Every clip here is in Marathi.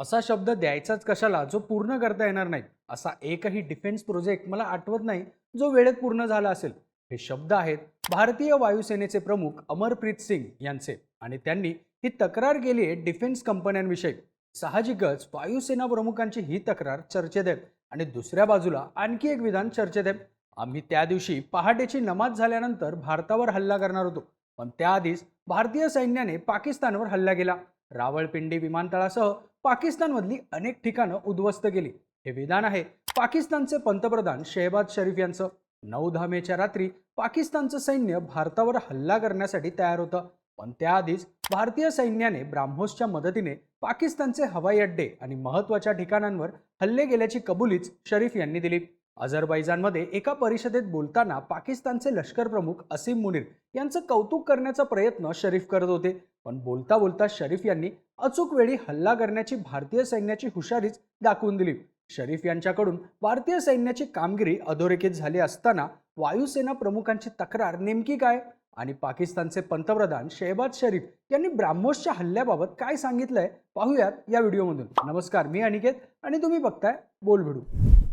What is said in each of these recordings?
असा शब्द द्यायचाच कशाला? जो पूर्ण करता येणार नाही. असा एकही डिफेन्स प्रोजेक्ट मला आठवत नाही जो वेळेत पूर्ण झाला असेल. हे शब्द आहेत भारतीय वायुसेनेचे प्रमुख अमरप्रीत सिंग यांचे आणि त्यांनी ही तक्रार केली आहे डिफेन्स कंपन्यांविषयी साहजिकच वायुसेना प्रमुखांची ही तक्रार चर्चेत आहे आणि दुसऱ्या बाजूला आणखी एक विधान चर्चेत आहे. आम्ही त्या दिवशी पहाटेची नमाज झाल्यानंतर भारतावर हल्ला करणार होतो. पण त्याआधीच भारतीय सैन्याने पाकिस्तानवर हल्ला केला. रावळपिंडी विमानतळासह पाकिस्तानमधली अनेक ठिकाणं उद्ध्वस्त केली. हे विधान आहे पाकिस्तानचे पंतप्रधान शेहबाज शरीफ यांचं. नऊ धामेच्या रात्री पाकिस्तानचं सैन्य भारतावर हल्ला करण्यासाठी तयार होतं. पण त्याआधीच भारतीय सैन्याने ब्राह्मोसच्या मदतीने पाकिस्तानचे हवाई अड्डे आणि महत्त्वाच्या ठिकाणांवर हल्ले गेल्याची कबुलीच शरीफ यांनी दिली. अझरबैजानमध्ये एका परिषदेत बोलताना पाकिस्तानचे लष्कर प्रमुख असीम मुनीर यांचं कौतुक करण्याचा प्रयत्न शरीफ करत होते. पण बोलता बोलता शरीफ यांनी अचूक वेळी हल्ला करण्याची भारतीय सैन्याची हुशारीच दाखवून दिली. शरीफ यांच्याकडून भारतीय सैन्याची कामगिरी अधोरेखित झाली असताना वायुसेना प्रमुखांची तक्रार नेमकी काय? आणि पाकिस्तानचे पंतप्रधान शेहबाज शरीफ यांनी ब्राह्मोसच्या हल्ल्याबाबत काय सांगितलंय? पाहूयात या व्हिडिओमधून. नमस्कार मी अनिकेत आणि तुम्ही बघताय बोल भिडू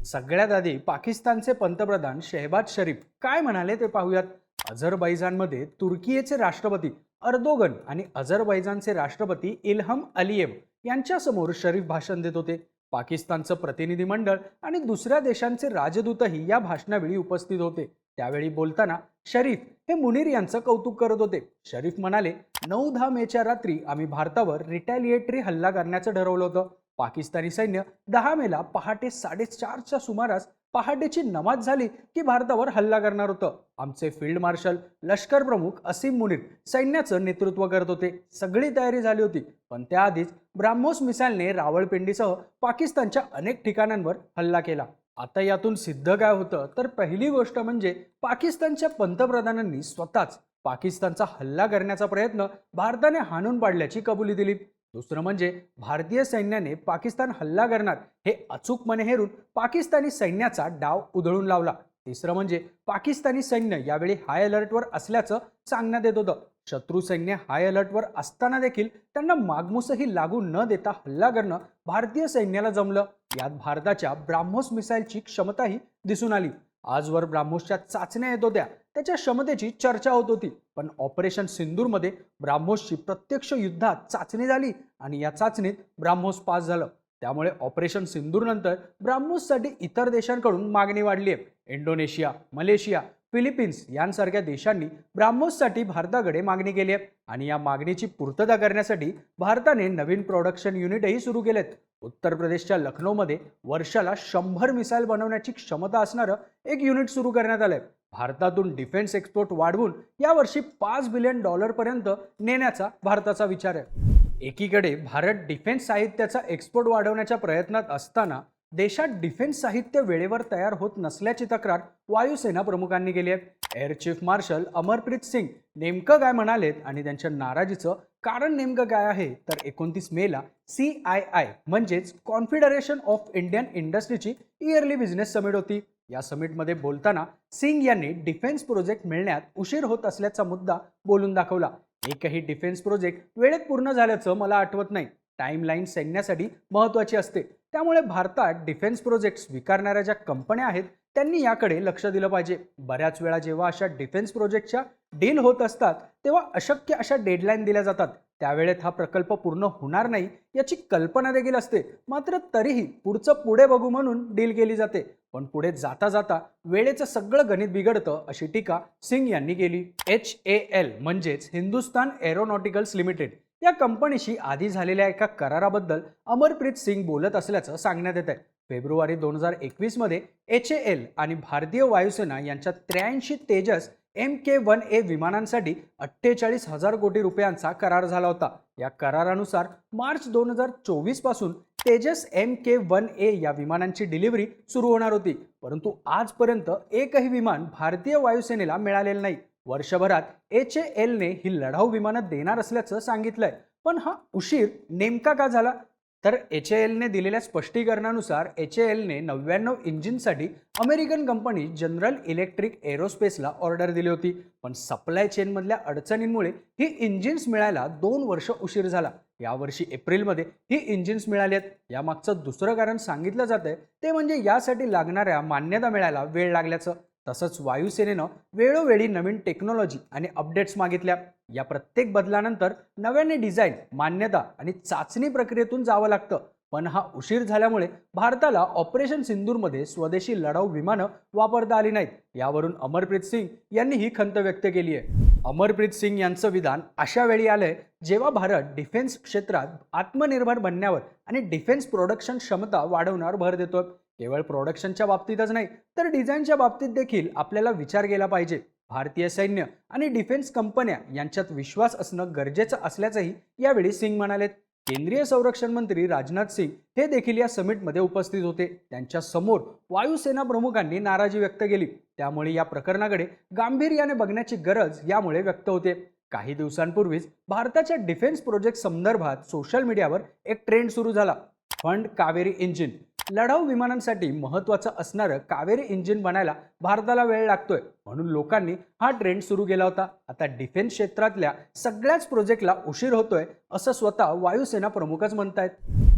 सगळ्यात आधी पाकिस्तानचे पंतप्रधान शेहबाज शरीफ काय म्हणाले ते पाहूयात. अझरबैजानमध्ये तुर्कीचे राष्ट्रपती अर्दोगन आणि अझरबैजानचे राष्ट्रपती इल्हम अलियेव यांच्यासमोर शरीफ भाषण देत होते. पाकिस्तानचं प्रतिनिधी मंडळ आणि दुसऱ्या देशांचे राजदूतही या भाषणावेळी उपस्थित होते. त्यावेळी बोलताना शरीफ हे मुनीर यांचं कौतुक करत होते. शरीफ म्हणाले नऊ दहा मेच्या रात्री आम्ही भारतावर रिटॅलिएटरी हल्ला करण्याचं ठरवलं होतं. पाकिस्तानी सैन्य दहा मेला पहाटे साडेचारच्या सुमारास पहाटेची नमाज झाली की भारतावर हल्ला करणार होतं. आमचे फील्ड मार्शल लष्कर प्रमुख असीम मुनीर सैन्याचं नेतृत्व करत होते. सगळी तयारी झाली होती. पण त्याआधीच ब्राह्मोस मिसाईलने रावळपिंडीसह पाकिस्तानच्या अनेक ठिकाणांवर हल्ला केला. आता यातून सिद्ध काय होतं? तर पहिली गोष्ट म्हणजे पाकिस्तानच्या पंतप्रधानांनी स्वतःच पाकिस्तानचा हल्ला करण्याचा प्रयत्न भारताने हाणून पाडल्याची कबुली दिली. दुसरं म्हणजे भारतीय सैन्याने पाकिस्तान हल्ला करणार हे अचूकपणे हेरून पाकिस्तानी सैन्याचा डाव उधळून लावला. तिसरं म्हणजे पाकिस्तानी सैन्य यावेळी हाय अलर्टवर असल्याचं सांगण्यात येत होतं. शत्रू सैन्य हाय अलर्टवर असताना देखील त्यांना मागमूसही लागू न देता हल्ला करणं भारतीय सैन्याला जमलं. यात भारताच्या ब्राह्मोस मिसाईलची क्षमताही दिसून आली. आजवर ब्राह्मोसच्या चाचण्या येत होत्या. त्याच्या क्षमतेची चर्चा होत होती. पण ऑपरेशन सिंदूरमध्ये ब्राह्मोसची प्रत्यक्ष युद्धात चाचणी झाली आणि या चाचणीत ब्राह्मोस पास झालं. त्यामुळे ऑपरेशन सिंदूरनंतर ब्राह्मोससाठी इतर देशांकडून मागणी वाढली आहे इंडोनेशिया मलेशिया फिलिपिन्स यांसारख्या देशांनी ब्राह्मोससाठी भारताकडे मागणी केली आहे. आणि या मागणीची पूर्तता करण्यासाठी भारताने नवीन प्रोडक्शन युनिटही सुरू केलेत. उत्तर प्रदेशच्या लखनौमध्ये वर्षाला शंभर मिसाईल बनवण्याची क्षमता असणारं एक युनिट सुरू करण्यात आलंय. भारतातून डिफेन्स एक्सपोर्ट वाढवून यावर्षी पाच बिलियन डॉलरपर्यंत नेण्याचा भारताचा विचार आहे. एकीकडे भारत डिफेन्स साहित्याचा एक्सपोर्ट वाढवण्याच्या प्रयत्नात असताना देशात डिफेन्स साहित्य वेळेवर तयार होत नसल्याची तक्रार वायुसेना प्रमुखांनी केली आहे. Air chief marshal Amarpreet Singh नेमकं काय म्हणालेत आणि त्यांच्या नाराजीचं कारण नेमकं काय आहे? तर एकोणतीस मेला सी आय आय म्हणजेच कॉन्फिडरेशन ऑफ इंडियन इंडस्ट्रीची इयरली बिझनेस समिट होती. या समिटमध्ये बोलताना सिंग यांनी डिफेन्स प्रोजेक्ट मिळण्यात उशीर होत असल्याचा मुद्दा बोलून दाखवला. एकही डिफेन्स प्रोजेक्ट वेळेत पूर्ण झाल्याचं मला आठवत नाही. टाईमलाईन सैन्यासाठी महत्त्वाची असते. त्यामुळे भारतात डिफेन्स प्रोजेक्ट स्वीकारणाऱ्या ज्या कंपन्या आहेत त्यांनी याकडे लक्ष दिलं पाहिजे. बऱ्याच वेळा जेव्हा अशा डिफेन्स प्रोजेक्टच्या डील होत असतात तेव्हा अशक्य अशा डेडलाईन दिल्या जातात. त्यावेळेत हा प्रकल्प पूर्ण होणार नाही याची कल्पना देखील असते. मात्र तरीही पुढचं पुढे बघू म्हणून डील केली जाते. पण पुढे जाता जाता वेळेचं सगळं गणित बिघडतं अशी टीका सिंग यांनी केली. एच ए एल म्हणजेच हिंदुस्तान एरोनॉटिकल्स लिमिटेड. या कंपनीशी आधी झालेल्या एका कराराबद्दल अमरप्रीत सिंग बोलत असल्याचं सांगण्यात येत आहे फेब्रुवारी दोन हजार एकवीसमध्ये एच ए एल आणि भारतीय वायुसेना यांच्या त्र्याऐंशी Tejas M K one A विमानांसाठी अठ्ठेचाळीस हजार कोटी रुपयांचा करार झाला होता. या करारानुसार मार्च दोन हजार चोवीसपासून Tejas M K one A या विमानांची डिलिव्हरी सुरू होणार होती. परंतु आजपर्यंत एकही विमान भारतीय वायुसेनेला मिळालेलं नाही. वर्षभरात एच ए एलने ही लढाऊ विमानं देणार असल्याचं सांगितलंय. पण हा उशीर नेमका का झाला? तर एच ए एलने दिलेल्या स्पष्टीकरणानुसार एच ए एलने नव्याण्णव इंजिनसाठी अमेरिकन कंपनी जनरल इलेक्ट्रिक एरोस्पेसला ऑर्डर दिली होती. पण सप्लाय चेनमधल्या अडचणींमुळे ही इंजिन्स मिळायला दोन वर्ष उशीर झाला. यावर्षी एप्रिलमध्ये ही इंजिन्स मिळाली आहेत. यामागचं दुसरं कारण सांगितलं जातंय ते म्हणजे यासाठी लागणाऱ्या मान्यता मिळायला वेळ लागल्याचं. तसंच वायुसेनेनं वेळोवेळी नवीन टेक्नॉलॉजी आणि अपडेट्स मागितल्या. या प्रत्येक बदलानंतर नव्याने डिझाईन मान्यता आणि चाचणी प्रक्रियेतून जावं लागतं. पण हा उशीर झाल्यामुळे भारताला ऑपरेशन सिंदूरमध्ये स्वदेशी लढाऊ विमानं वापरता आली नाहीत. यावरून अमरप्रीत सिंग यांनी ही खंत व्यक्त केली आहे. अमरप्रीत सिंग यांचं विधान अशा वेळी आलंय जेव्हा भारत डिफेन्स क्षेत्रात आत्मनिर्भर बनण्यावर आणि डिफेन्स प्रोडक्शन क्षमता वाढवण्यावर भर देतोय. केवळ प्रोडक्शनच्या बाबतीतच नाही तर डिझाईनच्या बाबतीत देखील आपल्याला विचार केला पाहिजे. भारतीय सैन्य आणि डिफेन्स कंपन्या यांच्यात विश्वास असणं गरजेचं असल्याचंही यावेळी सिंग म्हणालेत. केंद्रीय संरक्षण मंत्री राजनाथ सिंग हे देखील या समिटमध्ये उपस्थित होते. त्यांच्यासमोर वायुसेना प्रमुखांनी नाराजी व्यक्त केली. त्यामुळे या प्रकरणाकडे गांभीर्याने बघण्याची गरज यामुळे व्यक्त होते. काही दिवसांपूर्वीच भारताच्या डिफेन्स प्रोजेक्ट संदर्भात सोशल मीडियावर एक ट्रेंड सुरू झाला. फंड कावेरी इंजिन लढाऊ विमानांसाठी महत्त्वाचं असणारं कावेरी इंजिन बनायला भारताला वेळ लागतोय. म्हणून लोकांनी हा ट्रेंड सुरू केला होता. आता डिफेन्स क्षेत्रातल्या सगळ्याच प्रोजेक्टला उशीर होतोय असं स्वतः वायुसेना प्रमुखच म्हणतायत.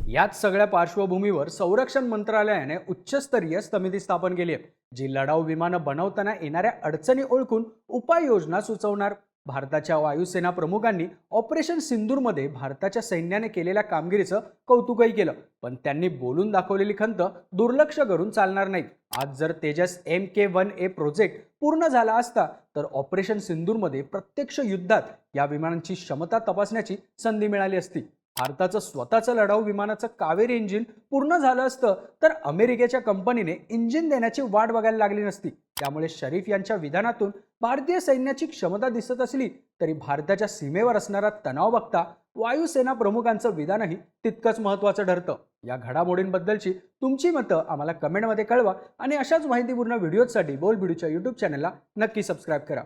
याच सगळ्या पार्श्वभूमीवर संरक्षण मंत्रालयाने उच्चस्तरीय समिती स्थापन केली आहे जी लढाऊ विमानं बनवताना येणाऱ्या अडचणी ओळखून उपाययोजना सुचवणार. भारताच्या वायुसेना प्रमुखांनी ऑपरेशन सिंदूरमध्ये भारताच्या सैन्याने केलेल्या कामगिरीचं कौतुकही केलं. पण त्यांनी बोलून दाखवलेली खंत दुर्लक्ष करून चालणार नाहीत. आज जर Tejas M K one A project पूर्ण झाला असता तर ऑपरेशन सिंदूरमध्ये प्रत्यक्ष युद्धात या विमानांची क्षमता तपासण्याची संधी मिळाली असती. भारताचं स्वतःचं लढाऊ विमानाचं कावेरी इंजिन पूर्ण झालं असतं तर अमेरिकेच्या कंपनीने इंजिन देण्याची वाट बघायला लागली नसती. त्यामुळे शरीफ यांच्या विधानातून भारतीय सैन्याची क्षमता दिसत असली तरी भारताच्या सीमेवर असणारा तणाव बघता वायुसेना प्रमुखांचं विधानही तितकंच महत्त्वाचं ठरतं. या घडामोडींबद्दलची तुमची मतं आम्हाला कमेंटमध्ये कळवा आणि अशाच माहितीपूर्ण व्हिडिओजसाठी बोल व्हिडिओच्या यूट्यूब चॅनलला नक्की सबस्क्राईब करा.